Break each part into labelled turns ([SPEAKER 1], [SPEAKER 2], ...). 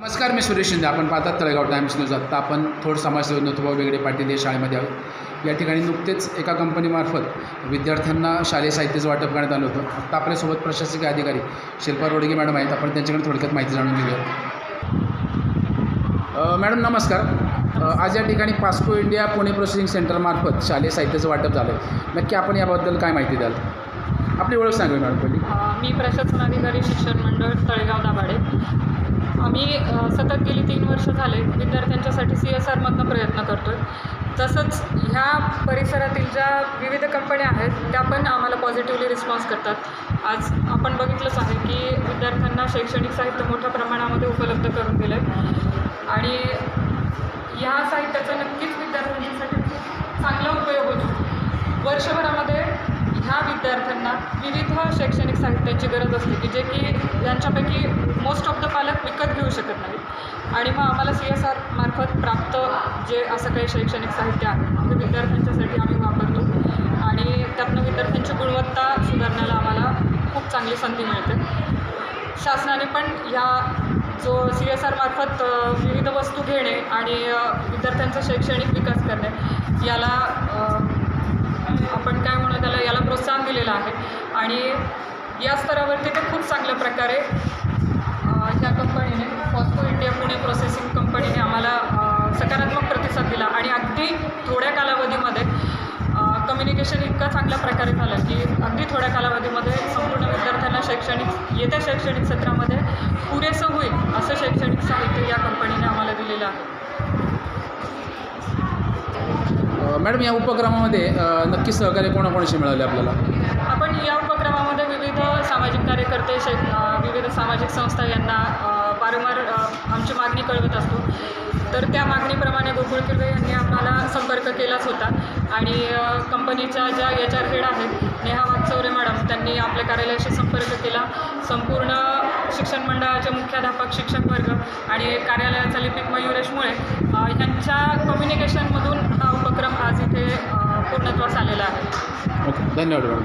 [SPEAKER 1] नमस्कार मी सुरेश शिंदे. आपण पाहतात तळेगाव टाइम्स न्यूज. आत्ता आपण थोड समाजसेवक नथुभाऊ वेगळे पाटील या शाळेमध्ये आहोत. या ठिकाणी नुकतेच एका कंपनीमार्फत विद्यार्थ्यांना शालेय साहित्याचं वाटप करण्यात आलं होतं. आत्ता आपल्यासोबत प्रशासकीय अधिकारी शिल्पा रोडगे मॅडम आहेत. आपण त्यांच्याकडे थोडक्यात माहिती जाणून घेऊया. मॅडम नमस्कार. आज या ठिकाणी पास्को इंडिया पुणे प्रोसेसिंग सेंटरमार्फत शालेय साहित्याचं वाटप झालं आहे नक्की आपण याबद्दल काय माहिती द्याल? आपली ओळख सांगू मॅडम पहिली.
[SPEAKER 2] मी प्रशासन अधिकारी शिक्षण मंडळ तळेगाव दाभाडे. आम्ही सतत गेली तीन वर्ष झाले विद्यार्थ्यांच्यासाठी सी एस आरमधनं प्रयत्न करतो आहे तसंच ह्या परिसरातील ज्या विविध कंपन्या आहेत त्या पण आम्हाला पॉझिटिव्हली रिस्पॉन्स करतात. आज आपण बघितलंच आहे की विद्यार्थ्यांना शैक्षणिक साहित्य मोठ्या प्रमाणामध्ये उपलब्ध करून दिलं आहे आणि ह्या साहित्याचा नक्कीच विद्यार्थ्यांसाठी चांगला उपयोग होतो. वर्षभरामध्ये ह्या विद्यार्थ्यांना विविध शैक्षणिक साहित्याची गरज असते की जे की यांच्यापैकी मोस्ट ऑफ द पालक विकत आणि मग आम्हाला सी एस आर मार्फत प्राप्त जे असं काही शैक्षणिक साहित्य आहे ते विद्यार्थ्यांच्यासाठी आम्ही वापरतो. आणि त्यातनं विद्यार्थ्यांची गुणवत्ता सुधारण्याला आम्हाला खूप चांगली संधी मिळते. शासनाने पण ह्या जो सी एस आर मार्फत विविध वस्तू घेणे आणि विद्यार्थ्यांचा शैक्षणिक विकास करणे याला आपण काय म्हणू त्याला याला प्रोत्साहन दिलेलं आहे. आणि या स्तरावरती ते खूप चांगल्या प्रकारे अ, ह्या कंपनीने फॉस्को इंडिया पुणे प्रोसेसिंग कंपनीने आम्हाला अ, सकारात्मक प्रतिसाद दिला आणि अगदी थोड्या कालावधीमध्ये चांगल्या प्रकारे झालं की अगदी थोड्या कालावधीमध्ये संपूर्ण विद्यार्थ्यांना शैक्षणिक येत्या शैक्षणिक सत्रामध्ये पुरेसं होईल असं शैक्षणिक साहित्य या कंपनीने आम्हाला दिलेलं आहे.
[SPEAKER 1] मॅडम या उपक्रमामध्ये नक्की सहकार्य कोणाकोणाशी मिळाले आपल्याला?
[SPEAKER 2] आपण या उपक्रमामध्ये विविध सामाजिक कार्यकर्ते शै विविध सामाजिक संस्था यांना वारंवार आमची मागणी कळवत असतो. तर त्या मागणीप्रमाणे गोकुळ किर्वे यांनी आम्हाला संपर्क केलाच होता. आणि कंपनीच्या ज्या एच आर हेड आहेत नेहा वागचौरे मॅडम त्यांनी आपल्या कार्यालयाशी संपर्क केला. संपूर्ण शिक्षण मंडळाचे मुख्याध्यापक शिक्षक वर्ग आणि कार्यालयाचा लिपिक मयुरेश मुळे यांच्या कम्युनिकेशनमधून हा उपक्रम आज इथे पूर्णत्वास आलेला आहे.
[SPEAKER 1] ओके धन्यवाद मॅडम.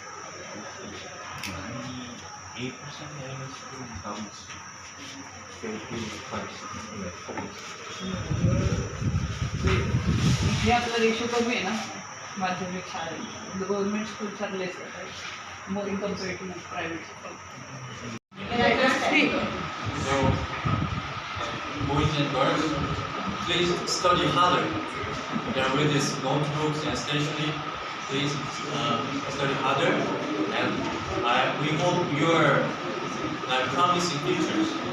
[SPEAKER 3] 8% minus 2 the 25.
[SPEAKER 4] इथे आपला रेशो the government ना माध्यमिक शाळेत गव्हर्नमेंट स्कूल चांगले More more in compare private school.
[SPEAKER 3] So boys and girls, please study harder. They are with these notebooks and stationery Please uh, study harder, and I we hope your uh, promising futures.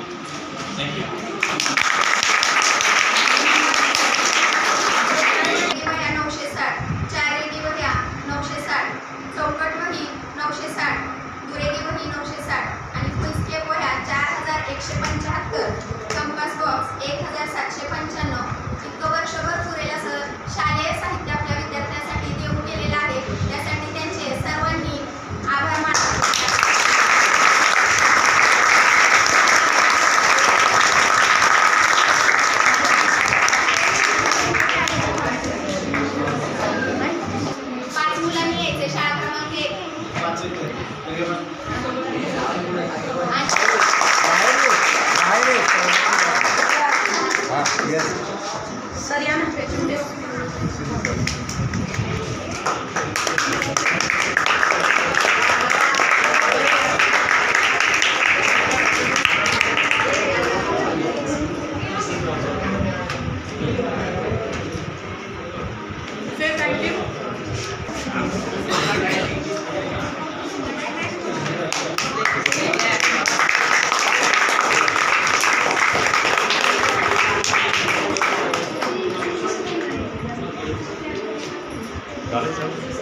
[SPEAKER 5] Sir या ना.
[SPEAKER 6] Valeu, tchau.